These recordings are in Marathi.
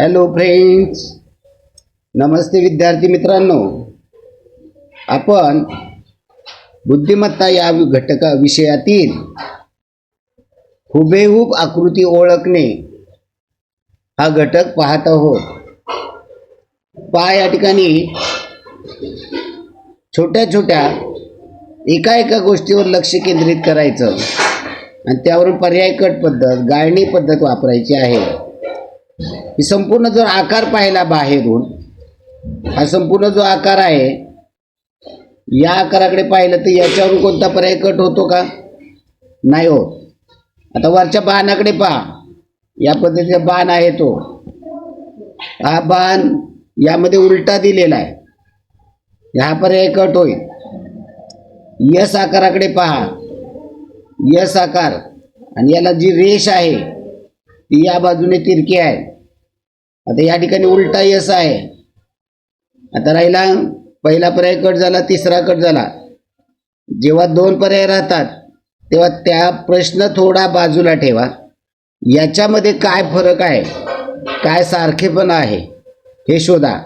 हॅलो फ्रेंड्स नमस्ते विद्यार्थी मित्रांनो. आपण बुद्धिमत्ता या घटका विषयातील हुबेहूब आकृती ओळखणे हा घटक पाहत आहोत. पहा या ठिकाणी छोट्या छोट्या एका एका गोष्टीवर लक्ष केंद्रित करायचं. आणि त्यावरून पर्याय कट पद्धत गाळणी पद्धत वापरायची आहे. ही संपूर्ण जो आकार पाहिला बाहेरून हा संपूर्ण जो आकार आहे या आकाराकडे पाहिलं तर याच्यावरून कोणता पर्याय कट होतो का? नाही होत. आता वरच्या बाणाकडे पहा. या पद्धतीचा बाण आहे तो. हा बाण यामध्ये उलटा दिलेला आहे. हा पर्याय कट होईल. यस आकाराकडे पहा. यस आकार. आणि याला जी रेष आहे ती या बाजूने तिरकी आहे. आता या ठिकाणी उलटा यस आहे. आता राहिला पहिला पर्याय कट झाला तिसरा कट झाला. जेव्हा दोन पर्याय राहतात तेव्हा त्या प्रश्न थोडा बाजूला ठेवा. याच्यामध्ये काय फरक आहे? काय सारखेपणा आहे? हे शोधा.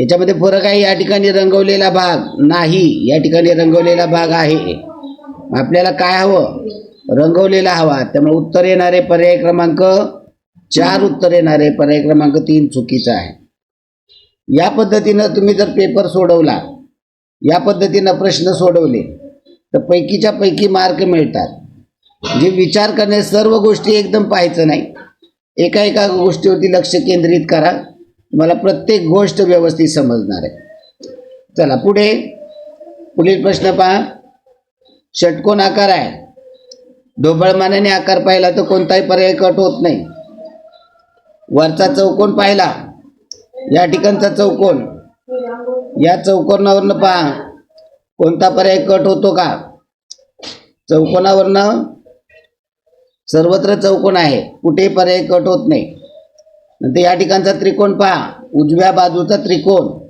याच्यामध्ये फरक आहे या ठिकाणी रंगवलेला भाग नाही या ठिकाणी रंगवलेला भाग आहे. आपल्याला काय हवं? रंगवलेला हवा. त्यामुळे उत्तर येणारे पर्याय क्रमांक चार उत्तर येणारे पर्याय क्रमांक तीन चुकीचा आहे. या पद्धतीनं तुम्ही जर पेपर सोडवला या पद्धतीनं प्रश्न सोडवले तर पैकीच्या पैकी मार्क मिळतात. जे विचार करणे सर्व गोष्टी एकदम पाहायचं नाही. एका एका गोष्टीवरती लक्ष केंद्रित करा. तुम्हाला प्रत्येक गोष्ट व्यवस्थित समजणार आहे. चला पुढे. पुढील प्रश्न पहा. षटकोन आकार आहे. ढोबळमानाने आकार पाहिला तर कोणताही पर्याय कट होत नाही. वरचा चौकोन पाहिला. या ठिकाणचा चौकोन. या चौकोनावरनं पहा कोणता पर्याय कट होतो का? चौकोनावरनं सर्वत्र चौकोन आहे. कुठेही पर्याय कट होत नाही. नंतर या ठिकाणचा त्रिकोण पहा. उजव्या बाजूचा त्रिकोण.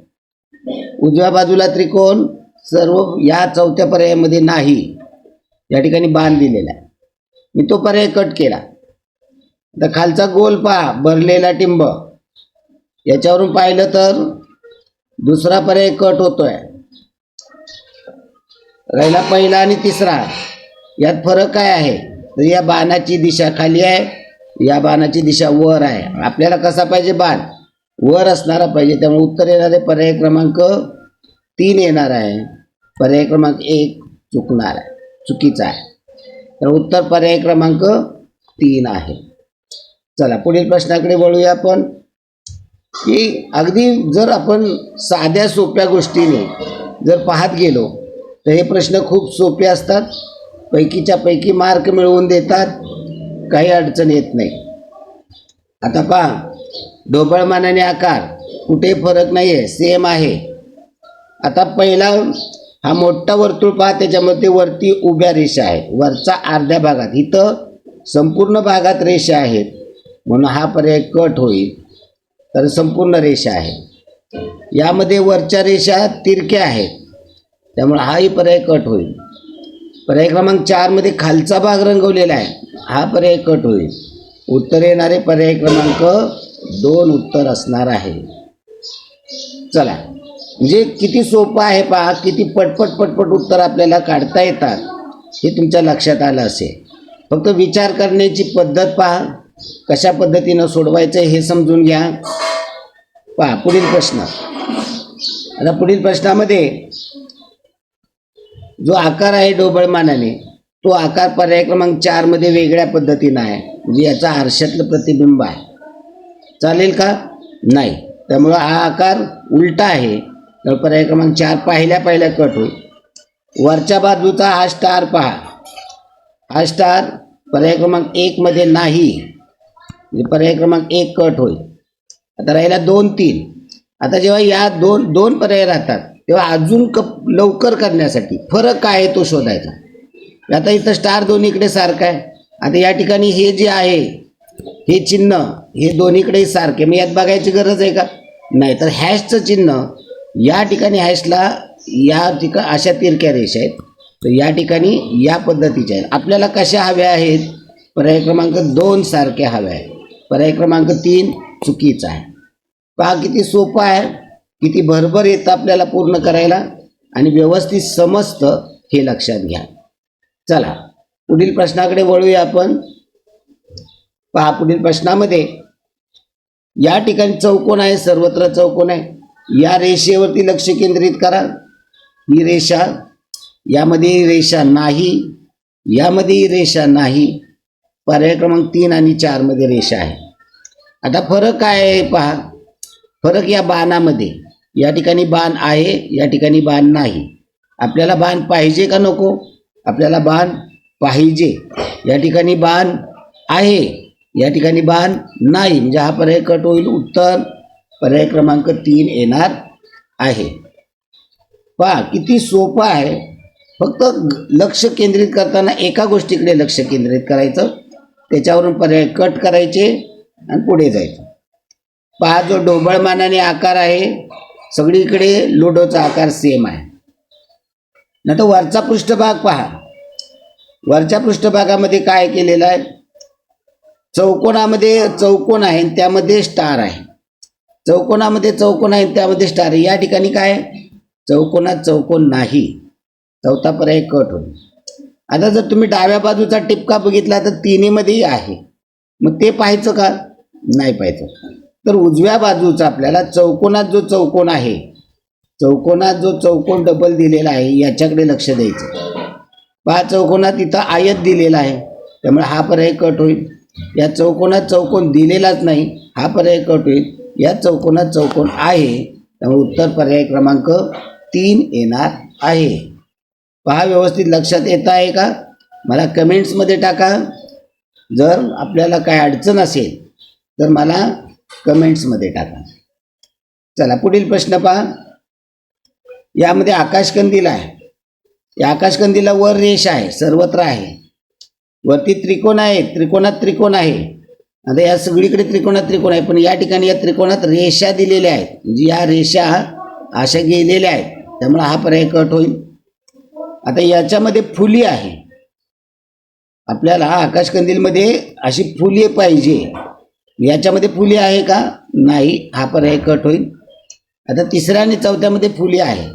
उजव्या बाजूला त्रिकोण सर्व या चौथ्या पर्यायामध्ये नाही. या ठिकाणी बाण दिलेला आहे. मी तो पर्याय कट केला. आता खालचा गोल पहा भरलेला टिंब. याच्यावरून पाहिलं तर दुसरा पर्याय कट होतोय. राहिला पहिला आणि तिसरा. यात फरक काय आहे? तर या बाणाची दिशा खाली आहे या बाणाची दिशा वर आहे. आपल्याला कसा पाहिजे बाण? वर असणारा पाहिजे. त्यामुळे उत्तर येणारे पर्याय क्रमांक तीन येणार आहे. पर्याय क्रमांक एक चुकणार आहे चुकीचा आहे. तर उत्तर पर्याय क्रमांक तीन आहे. चला पुढील प्रश्नाकडे वळूया आपण. की अगदी जर आपण साध्या सोप्या गोष्टीने जर पाहत गेलो तर हे प्रश्न खूप सोपे असतात. पैकीच्या पैकी मार्क मिळवून देतात. काही अडचण येत नाही. आता पहा ढोबळमानाने आकार कुठे फरक नाही आहे सेम आहे. आता पहिला हा मोठा वर्तुळ पहा त्याच्यामध्ये वरती उभ्या रेषा आहे वरचा अर्ध्या भागात. इथं संपूर्ण भागात रेषा आहेत. म्हणून हा पर्याय कट होईल. तर संपूर्ण रेषा आहे. यामध्ये वरच्या रेषा तिरक्या आहेत. त्यामुळे हाही पर्याय कट होईल. पर्याय क्रमांक चारमध्ये खालचा भाग रंगवलेला आहे. हा पर्याय कट होईल. उत्तर येणारे पर्याय क्रमांक दोन उत्तर असणार आहे. चला. म्हणजे किती सोपं आहे पहा किती पटपट पटपट उत्तर आपल्याला काढता येतात हे तुमच्या लक्षात आलं असेल. फक्त विचार करण्याची पद्धत पहा कशा पद्धतीनं सोडवायचं हे समजून घ्या. पहा पुढील प्रश्न. आता पुढील प्रश्नामध्ये जो आकार आहे ढोबळमानाने तो आकार पर्याय क्रमांक चारमध्ये वेगळ्या पद्धतीनं आहे. म्हणजे याचा आरशातलं प्रतिबिंब आहे. चालेल का? नाही. त्यामुळं हा आकार उलटा आहे. तर पर्याय क्रमांक चार पहिल्या पहिल्या कट होईल. वरच्या बाजूचा हा स्टार पहा. हा स्टार पर्याय क्रमांक एकमध्ये नाही. म्हणजे पर्याय क्रमांक एक कट होईल. आता राहिला दोन तीन. आता जेव्हा या दोन दोन पर्याय राहतात तेव्हा अजून क लवकर करण्यासाठी फरक काय आहे तो शोधायचा. आता इथं स्टार दोन्हीकडे सारखा आहे. आता या ठिकाणी हे जे आहे हे चिन्ह हे दोन्हीकडे सारखे. मग यात बघायची गरज आहे का? नाही तर हॅशचं चिन्ह या ठिकाणी हॅशला या ठिका अशा तिरक्या रेषा आहेत. तर या ठिकाणी या पद्धतीच्या आहेत. आपल्याला कशा हव्या आहेत? पर्याय क्रमांक दोन सारख्या हव्या आहेत. पर्याय क्रमांक तीन चुकीचा आहे. पहा किती सोपं आहे. किती भरभर येतं आपल्याला पूर्ण करायला. आणि व्यवस्थित समजतं हे लक्षात घ्या. चला पुढील प्रश्नाकडे वळूया आपण. पहा पुढील प्रश्नामध्ये. या ठिकाणी चौकोन आहे सर्वत्र चौकोन आहे. या रेषेवरती लक्ष केंद्रित करा. ही रेषा यामध्ये रेषा नाही यामध्ये रेषा नाही. पर्याय क्रमांक तीन आणि चारमध्ये रेषा आहे. आता फरक काय आहे पहा. फरक या बाणामध्ये. या ठिकाणी बाण आहे या ठिकाणी बाण नाही. आपल्याला बाण पाहिजे का नको? आपल्याला बाण पाहिजे. या ठिकाणी बाण आहे या ठिकाणी बाण नाही. म्हणजे हा पर्याय कट होईल. उत्तर पर्याय क्रमांक तीन येणार आहे. पहा किती सोपं आहे. फक्त लक्ष केंद्रित करताना एका गोष्टीकडे लक्ष केंद्रित करायचं. त्याच्यावरून पर्याय कट करायचे आणि पुढे जायचं. पहा जो ढोबळमानाने आकार आहे सगळीकडे लुडोचा आकार सेम आहे. नाही तर वरचा पृष्ठभाग पहा. वरच्या पृष्ठभागामध्ये काय केलेलं आहे? चौकोनामध्ये चौकोन आहे आणि त्यामध्ये स्टार आहे. चौकोनामध्ये चौकोन आहे त्यामध्ये स्टार या ठिकाणी काय चौकोनात चौकोन नाही. चौथा पर्याय कट होईल. आता जर तुम्ही डाव्या बाजूचा टिपका बघितला तर तिन्हीमध्येही आहे. मग ते पाहायचं का? नाही पाहायचं. तर उजव्या बाजूचा आपल्याला चौकोनात जो चौकोन आहे चौकोनात जो चौकोन डबल दिलेला आहे याच्याकडे लक्ष द्यायचं. पहा चौकोनात इथं आयत दिलेला आहे. त्यामुळे हा पर्याय कट होईल. या चौकोनात चौकोन दिलेलाच नाही. हा पर्याय कट होईल. या चौकोनात चौकोन आहे. त्यामुळे उत्तर पर्याय क्रमांक तीन येणार आहे. पहा व्यवस्थित लक्षात येत आहे का? मला कमेंट्समध्ये टाका. जर आपल्याला काय अडचण असेल तर मला कमेंट्समध्ये टाका. चला पुढील प्रश्न पहा. यामध्ये आकाशकंदील आहे. या आकाशकंदीला वर रेष आहे सर्वत्र आहे. वरती त्रिकोण आहे त्रिकोणात त्रिकोण आहे. आता या सगळीकडे त्रिकोणात त्रिकोण आहे पण या ठिकाणी या त्रिकोणात रेषा दिलेल्या आहेत. म्हणजे या रेषा अशा गेलेल्या आहेत. त्यामुळे हा पर्याय कट होईल. आता याच्यामध्ये फुली आहे. आपल्याला आकाशकंदीलमध्ये अशी फुले पाहिजे. याच्यामध्ये फुले आहे का? नाही. हा पर्याय कट होईल. आता तिसऱ्या आणि चौथ्यामध्ये फुले आहे.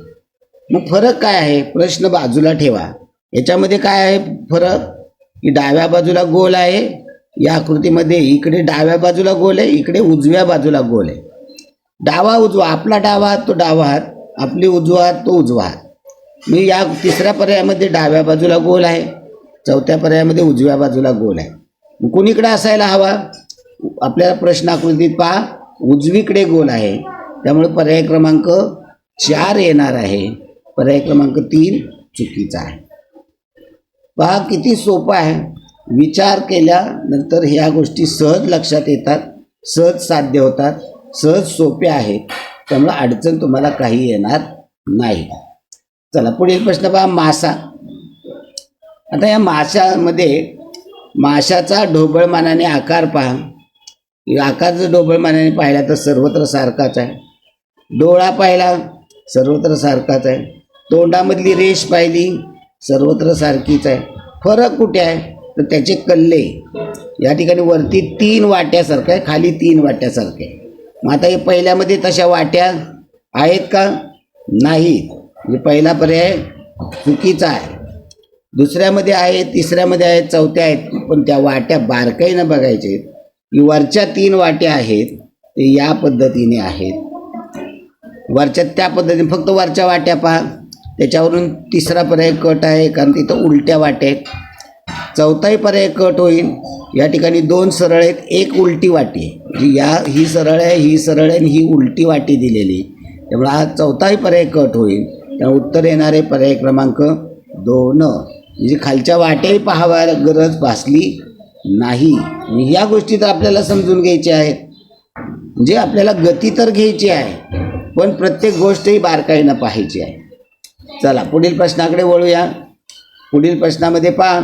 मग फरक काय आहे? प्रश्न बाजूला ठेवा. याच्यामध्ये काय आहे फरक? की डाव्या बाजूला गोल आहे या आकृतीमध्ये इकडे डाव्या बाजूला गोल आहे इकडे उजव्या बाजूला गोल आहे. डावा उजवा आपला डावा हात तो डावा हात आपली उजवा हात तो उजवा हात. मी या तिसऱ्या पर्यायामध्ये डाव्या बाजूला गोल आहे चौथ्या पर्यायामध्ये उजव्या बाजूला गोल आहे. कुणीकडे असायला हवा? आपल्याला प्रश्न आकृतीत पहा उजवीकडे गोल आहे. त्यामुळे पर्याय क्रमांक चार येणार आहे. पर्याय क्रमांक तीन चुकीचा आहे. पहा किती सोपं आहे. विचार केल्यानंतर ह्या गोष्टी सहज लक्षात येतात सहज साध्य होतात सहज सोप्या आहेत. त्यामुळं अडचण तुम्हाला काही येणार नाही. चला पुढील प्रश्न पहा मासा. आता या माशामध्ये माशाचा ढोबळमानाने आकार पहा. आकार जर ढोबळमानाने पाहिला तर सर्वत्र सारखाच आहे. डोळा पाहिला सर्वत्र सारखाच आहे. तोंडामधली रेष पाहिली सर्वत्र सारखीच आहे. फरक कुठे आहे? तर त्याचे कल्ले. या ठिकाणी वरती तीन वाट्यासारखं आहे खाली तीन वाट्यासारखं आहे. मग आता हे पहिल्यामध्ये तशा वाट्या आहेत का? नाही म्हणजे पहिला पर्याय चुकीचा आहे. दुसऱ्यामध्ये आहे तिसऱ्यामध्ये आहे चौथ्या आहेत पण त्या वाट्या बारकाईनं बघायचे. की वरच्या तीन वाट्या आहेत ते या पद्धतीने आहेत. वरच्या त्या पद्धतीने फक्त वरच्या वाट्या पहा. त्याच्यावरून तिसरा पर्याय कट आहे कारण तिथं उलट्या वाट्या आहेत. चौथाही पर्याय कट होईल या ठिकाणी दोन सरळ आहेत. एक उलटी वाटी आहे. या ही सरळ आहे ही सरळ आहे आणि ही उलटी वाटी दिलेली त्यामुळे हा चौथाही पर्याय कट होईल त्यामुळे उत्तर येणारे पर्याय क्रमांक दोन. म्हणजे खालच्या वाट्याही पाहावा गरज भासली नाही. या गोष्टी तर आपल्याला समजून घ्यायच्या आहेत. म्हणजे आपल्याला गती तर घ्यायची आहे पण प्रत्येक गोष्टही बारकाईनं पाहायची आहे. चला पुढील प्रश्नाकडे वळूया. पुढील प्रश्नामध्ये पहा.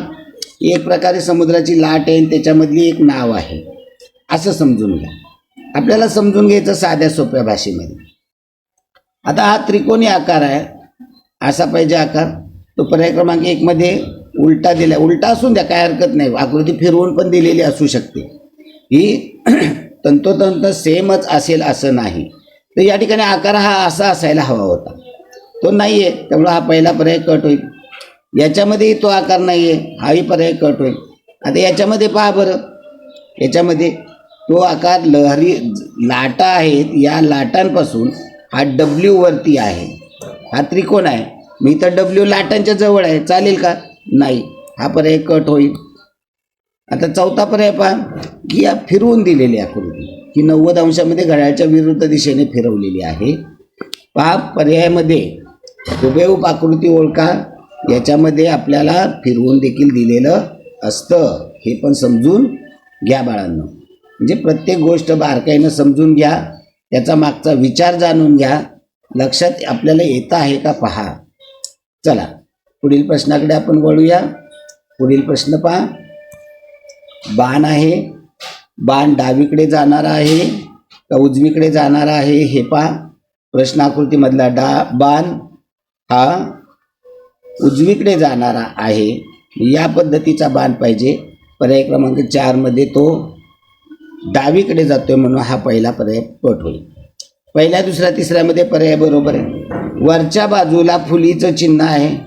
एक प्रकारे समुद्राची लाट आहे आणि त्याच्यामधली एक नाव आहे. असं समजून घ्या. आपल्याला समजून घ्यायचं साध्या सोप्या भाषेमध्ये. आता हा त्रिकोणी आकार आहे. असा पाहिजे आकार. तो पर्याय क्रमांक एकमध्ये उलटा दिला. उलटा असून द्या काय हरकत नाही. आकृती फिरवून पण दिलेली असू शकते. ही तंतोतंत सेमच असेल असं नाही. तर या ठिकाणी आकार हा असा असायला हवा होता. तो नाही आहे त्यामुळं हा पहिला पर्याय कट होईल. याच्यामध्येही तो आकार नाही आहे हाही पर्याय कट होईल आता याच्यामध्ये पहा बरं. याच्यामध्ये तो आकार लहरी लाटा आहेत या लाटांपासून हा डब्ल्यू वरती आहे. हा त्रिकोण आहे. मी तर डब्ल्यू लाटांच्या जवळ आहे. चालेल का? नाही. हा पर्याय कट होईल. आता चौथा पर्याय पहा. की या फिरवून दिलेली आकृती ही नव्वद अंशामध्ये घड्याळच्या विरुद्ध दिशेने फिरवलेली आहे. पहा पर्यायामध्ये हुबेहूब आकृती ओळखा. याच्यामध्ये आपल्याला फिरवून देखील दिलेलं असतं. हे पण समजून घ्या बाळांनो. म्हणजे प्रत्येक गोष्ट बारकाईनं समजून घ्या. त्याचा मागचा विचार जाणून घ्या. लक्षात आपल्याला येतं आहे का पहा. चला पुढील प्रश्नाकडे आपण वळूया. पुढील प्रश्न पहा. बाण आहे. बाण डावीकडे जाणार आहे. का उजवीकडे जाणार आहे हे पहा. प्रश्नाकृतीमधला डा बाण हा उजवीकडे जाणारा आहे. या पद्धतीचा बाण पाहिजे. पर्याय क्रमांक चारमध्ये तो डावीकडे जातोय म्हणून हा पहिला पर्याय पट होईल. पहिल्या दुसऱ्या तिसऱ्यामध्ये पर्याय बरोबर आहे. वरच्या बाजूला फुलीचं चिन्ह आहे.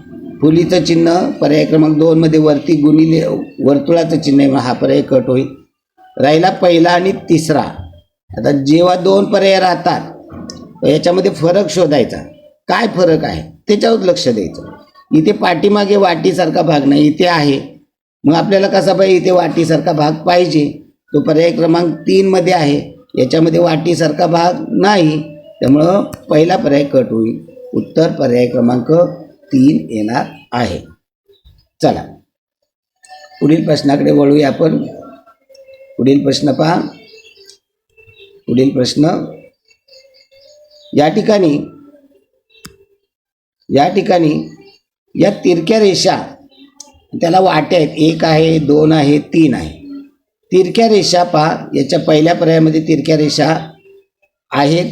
फुलीचं चिन्ह पर्याय क्रमांक दोनमध्ये वरती गुणिले वर्तुळाचं चिन्ह आहे म्हणून हा पर्याय कट होईल. राहिला पहिला आणि तिसरा. आता जेव्हा दोन पर्याय राहतात याच्यामध्ये फरक शोधायचा. काय फरक आहे? त्याच्यावर लक्ष द्यायचं. इथे पाठीमागे वाटीसारखा भाग नाही इथे आहे. मग आपल्याला कसा पाहिजे? इथे वाटीसारखा भाग पाहिजे. तो पर्याय क्रमांक तीनमध्ये आहे. याच्यामध्ये वाटीसारखा भाग नाही. त्यामुळं पहिला पर्याय कट होईल. उत्तर पर्याय क्रमांक तीन येणार आहे. चला. पुढील प्रश्नाकडे वळूया आपण. पुढील प्रश्न पहा. पुढील प्रश्न. या ठिकाणी या ठिकाणी या तिरक्या रेषा त्याला वाटे आहेत. एक आहे दोन आहे तीन आहे. तिरक्या रेषा पहा. याच्या पहिल्या पर्यायामध्ये तिरक्या रेषा आहेत.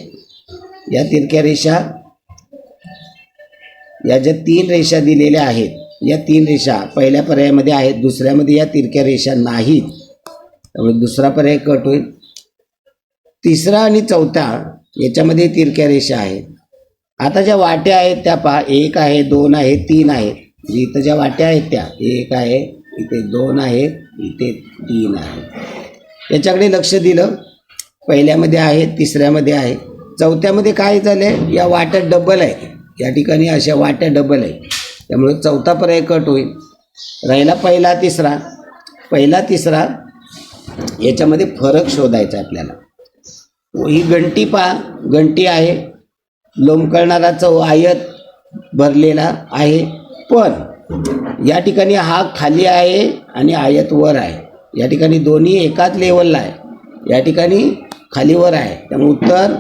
या तिरक्या रेषा या ज्या तीन रेषा दिलेल्या आहेत या तीन रेषा पहिल्या पर्यायामध्ये आहेत. दुसऱ्यामध्ये या तिरक्या रेषा नाहीत. त्यामुळे दुसरा पर्याय कट होईल. तिसरा आणि चौथा याच्यामध्ये तिरक्या रेषा आहेत. आता ज्या वाट्या आहेत त्या पहा एक आहे दोन आहे तीन आहे. म्हणजे इथं ज्या वाट्या आहेत त्या एक आहे इथे दोन आहेत इथे तीन आहे. याच्याकडे लक्ष दिलं. पहिल्यामध्ये आहे तिसऱ्यामध्ये आहे. चौथ्यामध्ये काय झालं या वाट्या डबल आहे. या ठिकाणी अशा वाट्या डबल आहे. त्यामुळे चौथा पर्याय कट होईल. राहिला पहिला तिसरा. पहिला तिसरा याच्यामध्ये फरक शोधायचा आपल्याला. ही घंटी पहा. घंटी आहे. लोंबकळणारा चव आयत भरलेला आहे. पण या ठिकाणी हा खाली आहे आणि आयत वर आहे. या ठिकाणी दोन्ही एकाच लेवलला आहे. या ठिकाणी खालीवर आहे. त्यामुळे उत्तर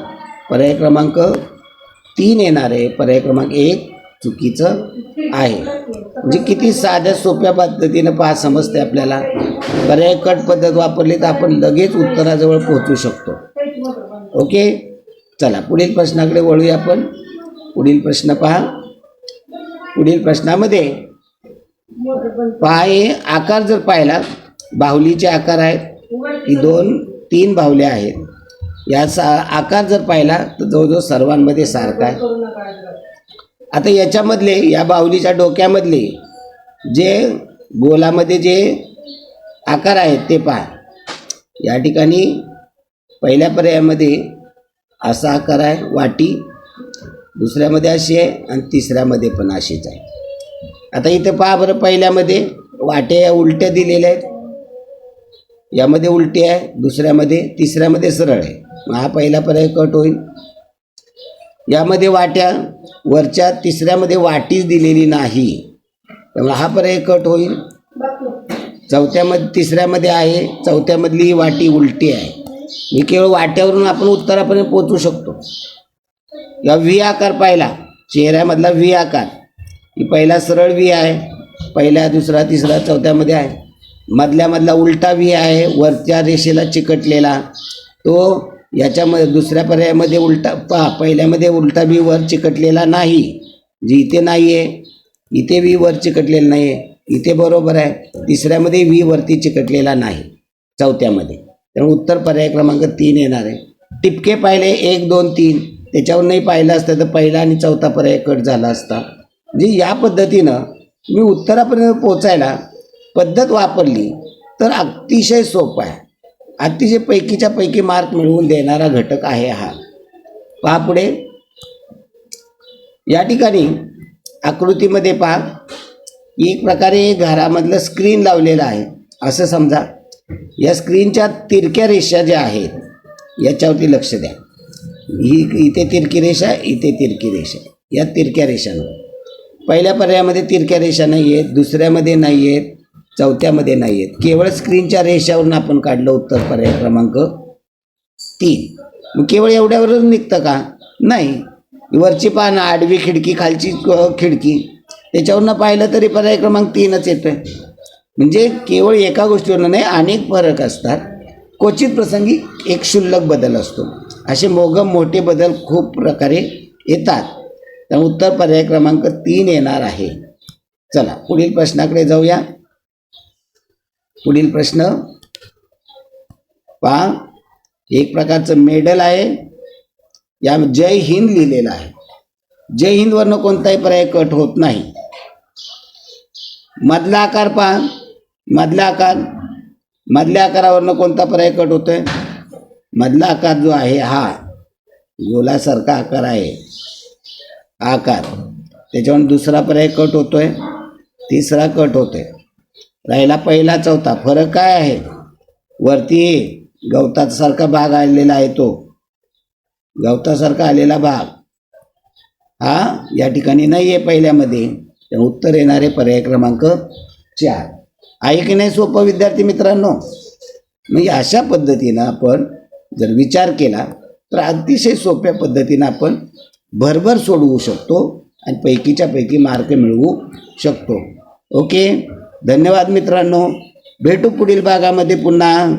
पर्याय क्रमांक तीन येणार आहे. पर्याय क्रमांक एक चुकीचं आहे. म्हणजे किती साध्या सोप्या पद्धतीनं पहा समजते आपल्याला. पर्याय कट पद्धत वापरली तर आपण लगेच उत्तराजवळ पोहोचू शकतो. ओके? चला पुढील प्रश्नाकडे वळूया आपण. पुढील प्रश्न पहा. पुढील प्रश्नामध्ये पहा हे आकार जर पाहिला बाहुलीचे आकार आहेत. ही दोन तीन बाहुल्या आहेत. या सा आकार जर पाहिला तर जवळजवळ सर्वांमध्ये सारखा आहे. आता याच्यामधले या बाहुलीच्या डोक्यामधले जे गोलामध्ये जे आकार आहेत ते पहा. या ठिकाणी पहिल्या पर्यायामध्ये असा आकार आहे वाटी दुसऱ्यामध्ये अशी आहे आणि तिसऱ्यामध्ये पण अशीच आहे. आता इथे पहा बरं पहिल्यामध्ये वाट्या या उलट्या दिलेल्या आहेत. यामध्ये उलटी आहे दुसऱ्यामध्ये तिसऱ्यामध्ये सरळ आहे. मग हा पहिला पर्याय कट होईल. यामध्ये वाट्या वरच्या तिसऱ्यामध्ये वाटीच दिलेली नाही. त्यामुळे हा पर्याय कट होईल. चौथ्यामध्ये तिसऱ्यामध्ये आहे चौथ्यामधली ही वाटी उलटी आहे. मी केवळ वाट्यावरून आपण उत्तरापर्यंत पोचू शकतो. या व्ही आकार पाहिला चेहऱ्यामधला व्ही आकार. ही पहिला सरळ व्ही आहे पहिल्या दुसरा तिसरा चौथ्यामध्ये आहे. मधल्यामधला उलटा व्ही आहे वरच्या रेषेला चिकटलेला. तो याच्यामध्ये दुसऱ्या पर्यायामध्ये उलटा पहा पहिल्यामध्ये उलटा व्ही वर चिकटलेला नाही. जी इथे नाही आहे इथे व्ही वर चिकटलेला नाही आहे इथे बरोबर आहे तिसऱ्यामध्ये व्ही वरती चिकटलेला नाही चौथ्यामध्ये. त्यामुळे उत्तर पर्याय क्रमांक तीन येणार आहे. टिपके पाहिले एक दोन तीन. त्याच्यावर नाही पाहिलं असतं तर पहिला आणि चौथा पर्याय कट झाला असता. म्हणजे या पद्धतीनं मी उत्तरापर्यंत पोचायला पद्धत वापरली तर अतिशय सोपं आहे. अतिशय पैकीच्या पैकी मार्क मिळवून देणारा घटक आहे हा. पहा पुढे. या ठिकाणी आकृतीमध्ये पहा. एक प्रकारे घरामधलं स्क्रीन लावलेलं आहे. असं समजा. या स्क्रीनच्या तिरक्या रेषा ज्या आहेत याच्यावरती लक्ष द्या. ही इथे तिरकी रेषा इथे तिरकी रेषा. या तिरक्या रेषांवर. पहिल्या पर्यायामध्ये तिरक्या रेषा नाही आहेत दुसऱ्यामध्ये नाही आहेत चौथ्यामध्ये नाही आहेत केवळ स्क्रीनच्या रेषावरून आपण काढलं उत्तर पर्याय क्रमांक तीन. मग केवळ एवढ्यावरच निघतं का? नाही. वरची पानं आडवी खिडकी खालची खिडकी. त्याच्यावरनं पाहिलं तरी पर्याय क्रमांक तीनच येतं म्हणजे केवळ एका गोष्टीवरनं नाही अनेक फरक असतात. क्वचित प्रसंगी एक क्षुल्लक बदल असतो. असे मोगम मोठे बदल खूप प्रकारे येतात. तर उत्तर पर्याय क्रमांक तीन येणार आहे. चला पुढील प्रश्नाकडे जाऊया. पुढील प्रश्न. पहा एक प्रकारचं मेडल आहे. या जय हिंद लिहिलेलं आहे. जय हिंदवरनं कोणताही पर्याय कट होत नाही. मधला आकार पहा. मधला आकार मधल्या आकारावरनं कोणता पर्याय कट होतोय? मधला आकार जो आहे हा गोलासारखा आकार आहे. आकार. त्याच्यावर दुसरा पर्याय कट होतोय तिसरा कट होतोय. राहिला पहिला चौथा. फरक काय आहे? वरती गवतासारखा भाग आलेला आहे तो. गवतासारखा आलेला भाग. हा या ठिकाणी नाही आहे पहिल्यामध्ये. उत्तर येणारे पर्याय क्रमांक चार. आहे की नाही सोपं विद्यार्थी मित्रांनो. म्हणजे अशा पद्धतीनं आपण जर विचार केला तर अतिशय सोप्या पद्धतीनं आपण भरभर सोडवू शकतो आणि पैकीच्या पैकी मार्क मिळवू शकतो. ओके? धन्यवाद मित्रांनो. भेटू पुढील भागामध्ये पुन्हा.